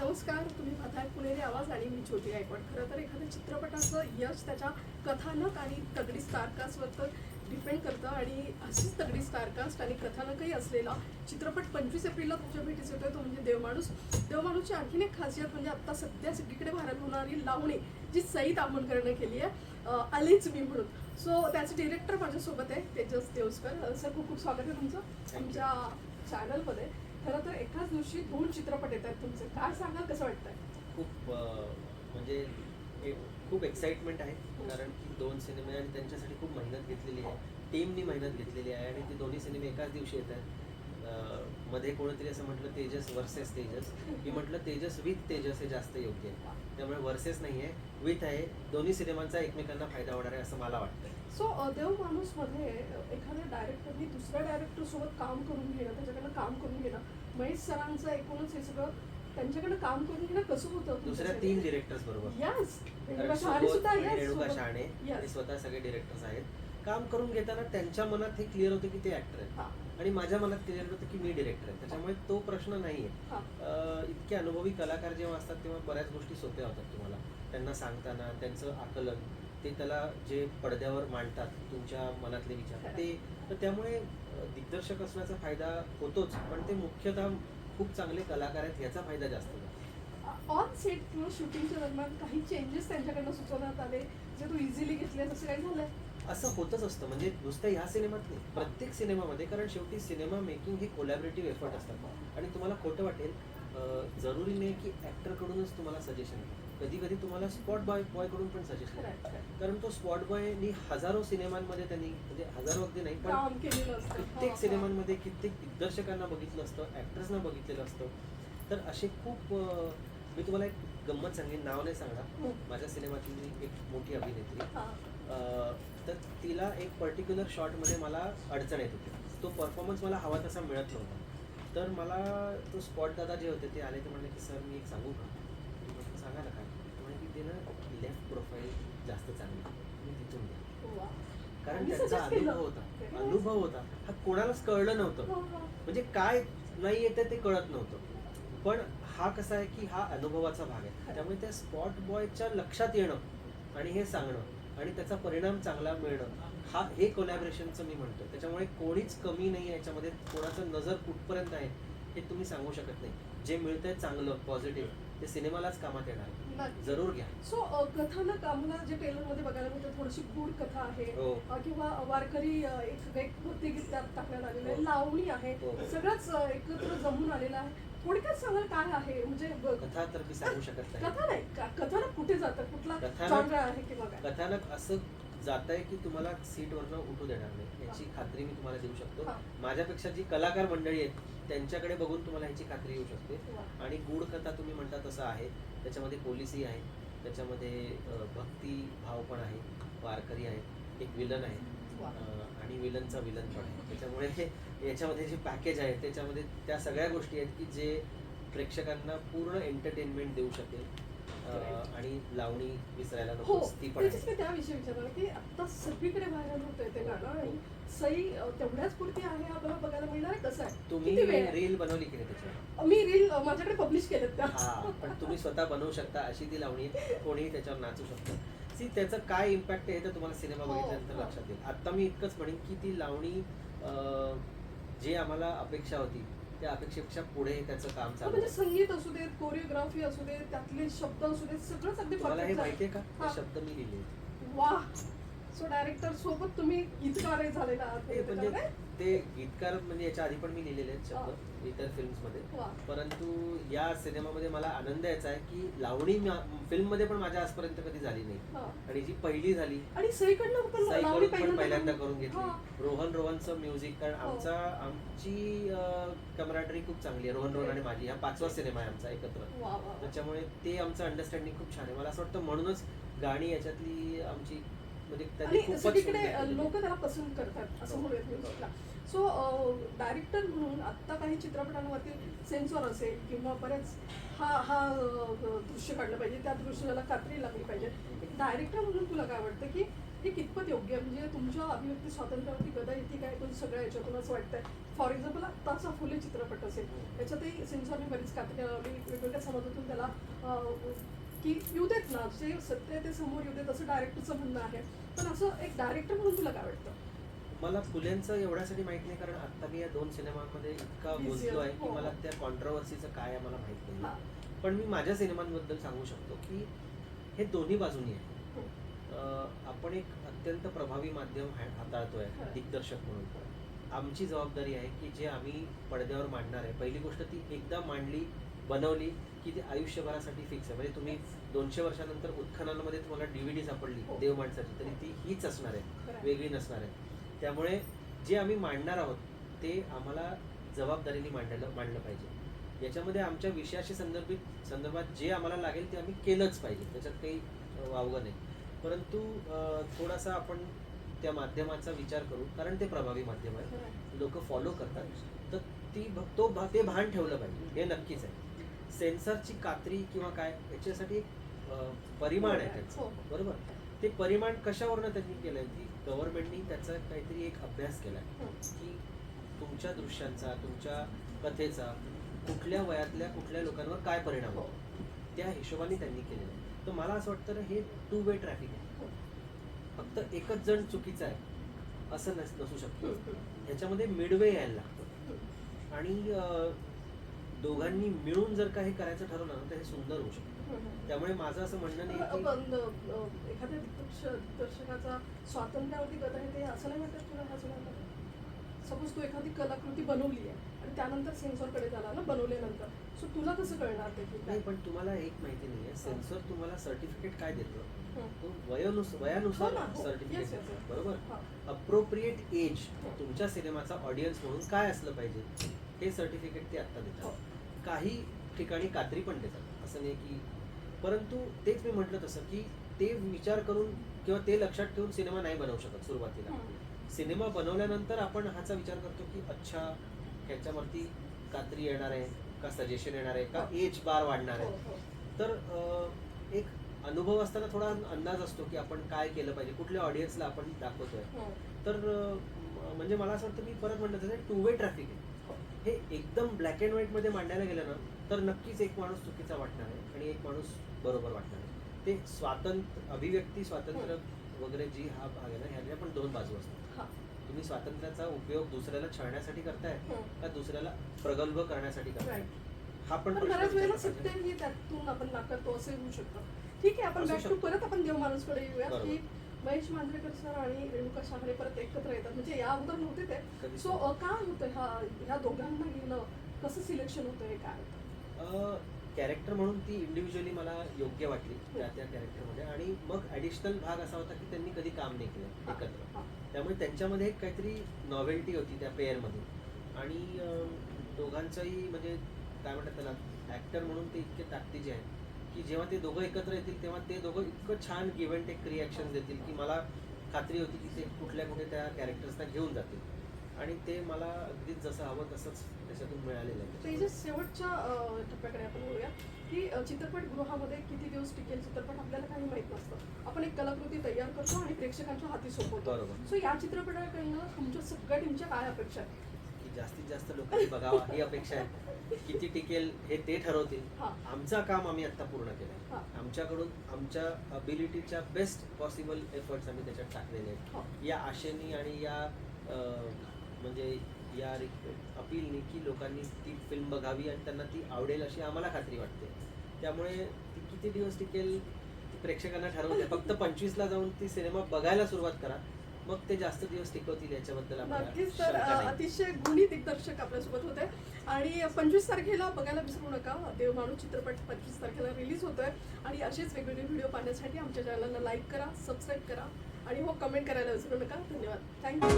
नमस्कार तुम्ही पाहताय पुणेरी आवाज आणि मी ज्योती गायकवाड. खरं तर एखाद्या चित्रपटाचं यश त्याच्या कथानक आणि तगडी स्टारकास्टवर डिपेंड करतं आणि अशीच तगडी स्टारकास्ट आणि कथानकही असलेला चित्रपट पंचवीस एप्रिलला तुमच्या भेटीस येतोय तो म्हणजे देवमाणूस. देवमाणूसची आणखीन एक खासियत म्हणजे आता सध्या सगळीकडे व्हायरल होणारी लावणी जी सई तामणकरनं केली आहे आलेच मी म्हणून. सो त्याचे डिरेक्टर माझ्यासोबत आहे तेजस देवस्कर. सर खूप खूप स्वागत आहे तुमचं आमच्या चॅनलमध्ये खरं तर एकाच दिवशी दोन चित्रपट येत आहेत तुमचे. काय सांगाल कसं वाटतंय? खूप म्हणजे खूप एक्साइटमेंट आहे. कारण की दोन सिनेमे आणि त्यांच्यासाठी खूप मेहनत घेतलेली आहे. टीमनी मेहनत घेतलेली आहे आणि ते दोन्ही सिनेमे एकाच दिवशी येत आहेत मध्ये कोणीतरी असं म्हटलं तेजस वर्सेस तेजस. मी म्हटलं तेजस विथ तेजस हे जास्त योग्य आहे. त्यामुळे वर्सेस नाही आहे विथ आहे. दोन्ही सिनेमांचा एकमेकांना फायदा होणार आहे असं मला वाटतं सो देव माणूसमध्ये एखाद्या डायरेक्टरनी दुसऱ्या डायरेक्टर सोबत काम करून घेणं त्याच्याकडनं काम करून घेणं महेश सरांचं एकूणच हे सगळं त्यांच्याकडनं काम करून घेणं कसं होतं दुसऱ्या तीन डिरेक्टर्स बरोबर. यस रेणुका. शहाणे. आणि स्वतः सगळे डिरेक्टर्स आहेत. काम करून घेताना त्यांच्या मनात हे क्लिअर होतं की ते ऍक्टर आहेत. हा, आणि माझ्या मनात क्लिअर होतं की मी डिरेक्टर आहे. त्याच्यामुळे तो प्रश्न नाही आहे. इतके अनुभवी कलाकार जेव्हा असतात तेव्हा बऱ्याच गोष्टी सोप्या होतात तुम्हाला. त्यांना सांगताना त्यांचं आकलन ते त्याला जे पडद्यावर मांडतात तुमच्या मनातले विचार. ते तर त्यामुळे दिग्दर्शक असण्याचा फायदा होतोच पण ते मुख्यतः खूप चांगले कलाकार आहेत याचा फायदा जास्त होतो. ऑन सेट किंवा शूटिंगच्या दरम्यान काही चेंजेस त्यांच्याकडनं सुचवण्यात आले जे तू इझिली घेतले असं काही झालंय? असं होतच असतं म्हणजे नुसतं ह्या सिनेमात नाही प्रत्येक सिनेमामध्ये कारण शेवटी सिनेमा मेकिंग हे कोलॅबरेटिव्ह एफर्ट असतात. आणि तुम्हाला खोटं वाटेल जरुरी नाही की ऍक्टरकडूनच तुम्हाला सजेशन कधी कधी तुम्हाला स्पॉट बॉय बॉयकडून पण सजेशन. कारण तो स्पॉट बॉयनी हजारो सिनेमांमध्ये त्यांनी म्हणजे हजारो अगदी नाही पण कित्येक हा, सिनेमांमध्ये कित्येक दिग्दर्शकांना बघितलं असतं ऍक्टर्सना बघितलेलं असतं. तर असे खूप मी तुम्हाला एक गंमत सांगेन नाव नाही सांगणार. माझ्या सिनेमातली एक मोठी अभिनेत्री. हा. तर तिला एक पर्टिक्युलर शॉटमध्ये मला अडचण येत होती. तो परफॉर्मन्स मला हवा तसा मिळत नव्हता. तर मला तो स्पॉट दादा जे होते ते आले ते म्हणले की सर मी एक सांगू का? म्हटलं सांगा ना काय? ते म्हणे की ते ना लेफ्ट प्रोफाईल जास्त चांगली मी तिथून घ्या. वा. कारण त्यांचा. अनुभव होता. अनुभव होता. हा कोणालाच कळलं नव्हतं. हा, हा. म्हणजे काय नाही येते ते कळत नव्हतं. पण हा कसा आहे की हा अनुभवाचा भाग आहे. त्यामुळे त्या स्पॉट बॉयच्या लक्षात येणं आणि हे सांगणं आणि त्याचा परिणाम चांगला मिळणं हा हे कोलॅबरेशनचं मी म्हणतो त्याच्यामुळे कोणीच कमी नाही आहे याच्यामध्ये. कोणाचं नजर कुठपर्यंत आहे हे तुम्ही सांगू शकत नाही. जे मिळतंय चांगलं पॉझिटिव्ह ते सिनेमालाच कामात येणार. जरूर घ्या. सो कथानक आम्हाला जे ट्रेलरमध्ये बघायला मिळतं थोडीशी गूढ कथा आहे. हो. किंवा वारकरी एक एक भक्तिगीत त्यात टाकण्यात आलेलं आहे. हो. लावणी आहे. हो. सगळंच एकत्र जमून आलेलं आहे. थोडक्यात सांगाल काय आहे? म्हणजे कथा तर मी सांगू शकत नाही. कथा नाही. कथानक कुठे जातं? कुठला आहे किंवा कथानक असं जात आहे की तुम्हाला सीटवरनं उठू देणार नाही. याची खात्री मी तुम्हाला देऊ शकतो. माझ्यापेक्षा जी कलाकार मंडळी आहेत त्यांच्याकडे बघून तुम्हाला ह्याची खात्री येऊ शकते. आणि गूढ कथा तुम्ही म्हणता तसं आहे. त्याच्यामध्ये पोलिसी आहे. त्याच्यामध्ये भक्ती भाव पण आहे. वारकरी आहे एक विलन आहे. आणि विलनचा विलन पण आहे. त्याच्यामुळे हे- याच्यामध्ये जे पॅकेज आहे त्याच्यामध्ये त्या सगळ्या गोष्टी आहेत की जे प्रेक्षकांना पूर्ण एंटरटेनमेंट देऊ शकेल. आणि लावणी विसरायला हो नको ती पण त्याविषयी विचारलं की आता सगळीकडे व्हायरल होतंय ते गाणं आणि सई तेवढ्याच पुरती आहे आपल्याला बघायला मिळणार आहे कसं आहे तुम्ही? रील बनवली की नाही त्याच्यावर मी रील माझ्याकडे पब्लिश केलेत त्या हा पण तुम्ही स्वतः बनवू शकता अशी ती लावणी. कोणीही त्याच्यावर नाचू शकतं सी त्याचं काय इम्पॅक्ट आहे हे तर तुम्हाला सिनेमा हो, बघितल्यानंतर हो. लक्षात येईल आता मी इतकंच म्हणेन की ती लावणी जे आम्हाला अपेक्षा होती त्या अपेक्षेपेक्षा पुढे त्याचं काम हा, चालू म्हणजे. संगीत असू देत कोरिओग्राफी असू देत त्यातले शब्द असू देत सगळंच अगदी तुम्हाला हे. माहितीये का हा. शब्द मी लिहिले वा सो डायरेक्टर सोबत तुम्ही गीतकार झालेला आहात म्हणजे? ते गीतकार म्हणजे याच्या आधी पण मी लिहिलेले आहेत शब्द इतर फिल्म्समध्ये वा. परंतु या सिनेमामध्ये मला आनंद यायचा आहे की लावणी फिल्ममध्ये पण माझ्या आजपर्यंत कधी झाली नाही हा. आणि जी पहिली झाली आणि सईकडनं पण पहिल्यांदा करून हा. घेतली रोहन रोहनचं म्युझिक कारण हो. आमचा आमची कमराटरी खूप चांगली आहे रोहन रोहन आणि माझी हा पाचवा सिनेमा आहे आमचा एकत्र. त्याच्यामुळे ते आमचं अंडरस्टँडिंग खूप छान आहे मला असं वाटतं म्हणूनच गाणी याच्यातली आमची म्हणजे. लोक त्याला पसंत करतात असं हो. म्हणूयात सो डायरेक्टर uh, म्हणून आत्ता काही चित्रपटांवरती सेन्सॉर असेल किंवा बरेच हा हा दृश्य काढलं पाहिजे. त्या दृश्याला कात्री लागली पाहिजे. एक डायरेक्टर म्हणून तुला काय वाटतं की हे कितपत योग्य आहे? म्हणजे तुमच्या अभिव्यक्ती स्वातंत्र्यावरती गदा येते काय पण सगळ्या याच्यातून असं वाटतंय? फॉर एक्झाम्पल आत्ताचा फुले चित्रपट असेल. त्याच्यातही सेन्सॉरने बरीच कात्री लावली वेगवेगळ्या समाजातून त्याला की येऊ देत ना. जे सत्य ते समोर येऊ देत असं डायरेक्टरचं म्हणणं आहे. पण असं एक डायरेक्टर म्हणून तुला काय वाटतं? मला फुलेंचं एवढ्यासाठी माहीत नाही कारण आता मी या दोन सिनेमांमध्ये इतका गुंतलो आहे की हो. मला त्या कॉन्ट्रोवर्सीचं काय आहे मला माहीत हा. नाही पण मी माझ्या सिनेमांबद्दल सांगू शकतो की हे दोन्ही बाजूनी आहे हो. आपण एक अत्यंत प्रभावी माध्यम हा- हाताळतोय खरं. दिग्दर्शक म्हणून आमची जबाबदारी आहे की जे आम्ही पडद्यावर मांडणार आहे पहिली गोष्ट ती एकदा मांडली बनवली की ती आयुष्यभरासाठी फिक्स आहे म्हणजे तुम्ही दोनशे वर्षानंतर उत्खननामध्ये तुम्हाला डीव्हीडी सापडली हो. देव माणसाची तरी ती हीच असणार आहे. वेगळी नसणार आहे त्यामुळे जे आम्ही मांडणार आहोत ते आम्हाला जबाबदारीने मांडायला मांडलं पाहिजे. याच्यामध्ये आमच्या विषयाशी संदर्भित संदर्भात जे आम्हाला लागेल ते आम्ही केलंच पाहिजे. त्याच्यात काही वावगं नाही. परंतु थोडासा आपण त्या माध्यमाचा विचार करू कारण ते प्रभावी माध्यम आहे. लोक फॉलो करतात. तर ती तो भा- ते भान ठेवलं पाहिजे. हे नक्कीच आहे. सेन्सरची कात्री किंवा काय याच्यासाठी एक परिमाण आहे त्याचं. हो. बरोबर? ते परिमाण कशावरनं त्यांनी केलंय? की गव्हर्नमेंटनी त्याचा काहीतरी एक अभ्यास केलाय हो. की तुमच्या दृश्यांचा तुमच्या कथेचा कुठल्या वयातल्या कुठल्या लोकांवर काय परिणाम हो. होतो त्या हिशोबाने त्यांनी केलेलं आहे तर मला असं वाटतं हे टू वे ट्रॅफिक आहे हो. फक्त एकच जण चुकीचा आहे असं नस नसू शकतं. ह्याच्यामध्ये मिडवे यायला लागतं. आणि दोघांनी मिळून जर का हे करायचं ठरवलं ना तर हे सुंदर होऊ शकतं. त्यामुळे माझं असं म्हणणं नाही एखाद्या दिग्दर्श- दिग्दर्शकाचा स्वातंत्र्यावरती गदा आहे ते असं नाही वाटत तुला हा सपोज तू एखादी कलाकृती बनवली आहे आणि त्यानंतर सेन्सॉरकडे झाला ना बनवल्यानंतर सो तुला कसं कळणार ते नाही पण तुम्हाला एक माहिती नाही आहे सेन्सर तुम्हाला सर्टिफिकेट काय देतं हं. तो वयोनुस वयानुसार हो हो. Certificate yes. बरोबर हा. अप्रोप्रिएट एज हो. तुमच्या सिनेमाचा ऑडियन्स म्हणून काय असलं पाहिजे हे सर्टिफिकेट ते आत्ता हो. देतात काही ठिकाणी कात्री पण देतात असं नाही की परंतु तेच मी म्हटलं तसं की ते विचार करून किंवा ते लक्षात ठेवून सिनेमा नाही बनवू शकत सुरुवातीला हं. सिनेमा बनवल्यानंतर आपण ह्याचा विचार करतो की अच्छा ह्याच्यावरती कात्री येणार आहे का सजेशन येणार आहे का एज बार वाढणार हो, आहे हो. तर अं, एक अनुभव असताना थोडा अंदाज असतो की आपण काय केलं पाहिजे कुठल्या ऑडियन्सला आपण दाखवतोय हं. तर म्हणजे मला असं वाटतं मी परत म्हटलं तसं टू वे ट्रॅफिक आहे हो. एकदम ब्लॅक अँड व्हाईटमध्ये मांडायला गेलं ना तर नक्कीच एक माणूस चुकीचा वाटणार आहे आणि एक माणूस बरोबर वाटणार आहे ते स्वातंत्र्य अभिव्यक्ती स्वातंत्र्य वगैरे जी हा भाग आहे ना ह्याच्या पण दोन बाजू असतात हा. तुम्ही स्वातंत्र्याचा उपयोग दुसऱ्याला छळण्यासाठी करताय. का दुसऱ्याला प्रगल्भ करण्यासाठी करताय. हा पण बऱ्याच वेळेला. सत्य त्यातून आपण नाकारतो असं होऊ शकतं ठीक आहे आपण बॅक टू. परत आपण देव माणूसकडे येऊया. की महेश मांजरेकर सर आणि रेणुका शहाणे परत एकत्र येतात. म्हणजे या अगोदर नव्हते ते. सो काय होतं ह्या ह्या दोघांना घेणं? कसं सिलेक्शन होतं हे काय होतं? कॅरेक्टर म्हणून ती इंडिव्हिज्युअली मला योग्य वाटली त्या त्या कॅरेक्टरमध्ये आणि मग ॲडिशनल भाग असा होता की त्यांनी कधी काम नाही केलं एकत्र. त्यामुळे त्यांच्यामध्ये एक काहीतरी नॉवेल्टी होती त्या पेअरमध्ये आणि दोघांचंही म्हणजे काय म्हणतात त्याला ॲक्टर म्हणून ते इतके ताकदीचे आहेत. की जेव्हा ते दोघं एकत्र येतील तेव्हा ते दोघं इतकं छान गिव्ह अँड टेक रिॲक्शन देतील की मला खात्री होती की ते कुठल्या कुठे त्या कॅरेक्टर्सना घेऊन जातील. आणि ते मला अगदीच जसं हवं तसंच त्याच्यातून मिळालेलं आहे. तेजस शेवटच्या टप्प्याकडे आपण बोलूया की चित्रपटगृहामध्ये किती दिवस टिकेल? चित्रपट आपल्याला काही माहीत नसतं. आपण एक कलाकृती तयार करतो आणि प्रेक्षकांच्या हाती सोपवतो. सो या चित्रपटाकडनं तुमच्या सगळ्या टीमच्या काय अपेक्षा आहेत? की जास्तीत जास्त लोकांनी बघावा ही अपेक्षा आहे. किती टिकेल हे ते ठरवतील. आमचं काम आम्ही आता पूर्ण केलं आमच्याकडून आमच्या अबिलिटीच्या बेस्ट पॉसिबल एफर्ट्स आम्ही त्याच्यात टाकलेले आहेत. या आशेनी आणि या म्हणजे या अपीलनी की लोकांनी ती फिल्म बघावी आणि त्यांना ती आवडेल अशी आम्हाला खात्री वाटते. त्यामुळे ती किती दिवस टिकेल प्रेक्षकांना ठरवते. फक्त पंचवीसला जाऊन ती सिनेमा बघायला सुरुवात करा. मग ते जास्त दिवस टिकवतील याच्याबद्दल नक्कीच तर. अतिशय गुणी दिग्दर्शक आपल्यासोबत होते. आणि पंचवीस तारखेला बघायला विसरू नका देव माणूस चित्रपट पंचवीस तारखेला रिलीज होतोय. आणि असेच वेगवेगळे व्हिडिओ पाहण्यासाठी आमच्या चॅनलला लाईक करा सबस्क्राईब करा. आणि हो कमेंट करायला विसरू नका. धन्यवाद. थँक्यू